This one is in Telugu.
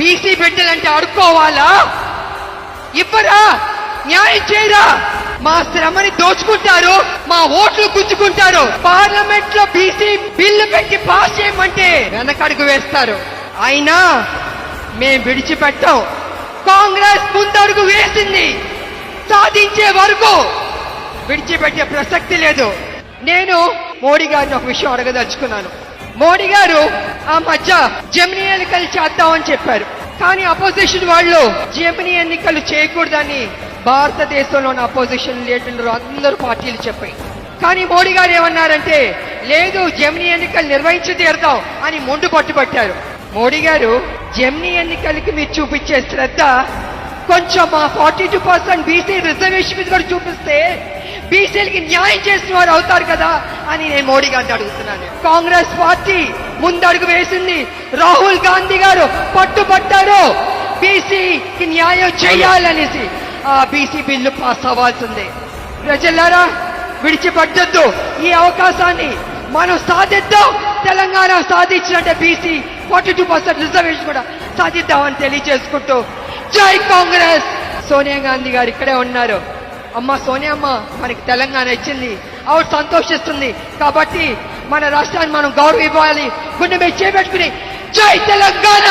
బీసీ బిడ్డలంటే అడుక్కోవాలా ఇవ్వరా? న్యాయం చేయరా? మా శ్రమని దోచుకుంటారు మా ఓట్లు గుంజుకుంటారు పార్లమెంట్లో బీసీ బిల్లు పెట్టి పాస్ చేయమంటే వెనకడుగు వేస్తారు. అయినా మేం విడిచిపెట్టాం. కాంగ్రెస్ ముందడుగు వేసింది. సాధించే వరకు విడిచిపెట్టే ప్రసక్తి లేదు. నేను మోడీ గారిని ఒక విషయం అడగదలుచుకున్నాను. మోడీ గారు ఆ మధ్య జమినీ ఎన్నికలు చేద్దామని చెప్పారు. కానీ అపోజిషన్ వాళ్ళు జమినీ ఎన్నికలు చేయకూడదని భారతదేశంలోని అపోజిషన్ లీడర్లు అందరూ పార్టీలు చెప్పాయి. కానీ మోడీ గారు ఏమన్నారంటే లేదు జమినీ ఎన్నికలు నిర్వహించి తీరుతాం అని మొండు పట్టుబట్టారు మోడీ గారు జమినీ ఎన్నికలకి మీరు చూపించే శ్రద్ధ కొంచెం మా forty two percent BC reservation మీద కూడా చూపిస్తే బీసీలకి న్యాయం చేసిన వారు అవుతారు కదా అని నేను మోడీ గారిని అడుగుతున్నాను. కాంగ్రెస్ పార్టీ ముందడుగు వేసింది. రాహుల్ గాంధీ గారు పట్టుబట్టారు. బీసీకి న్యాయం చేయాలనేసి ఆ బీసీ బిల్లు పాస్ అవ్వాల్సిందే. ప్రజలారా విడిచిపెట్టద్దు. ఈ అవకాశాన్ని మనం సాధిద్దాం. Telangana సాధించినట్టే BC forty two percent reservation కూడా సాధిద్దామని తెలియజేసుకుంటూ జై కాంగ్రెస్. సోనియా గాంధీ గారు ఇక్కడే ఉన్నారు. అమ్మ సోనియా అమ్మ మనకి తెలంగాణ ఇచ్చింది. ఆవిడ సంతోషిస్తుంది. కాబట్టి మన రాష్ట్రాన్ని మనం గౌరవ ఇవ్వాలి గుండె మీద చేపెట్టుకుని జై తెలంగాణ!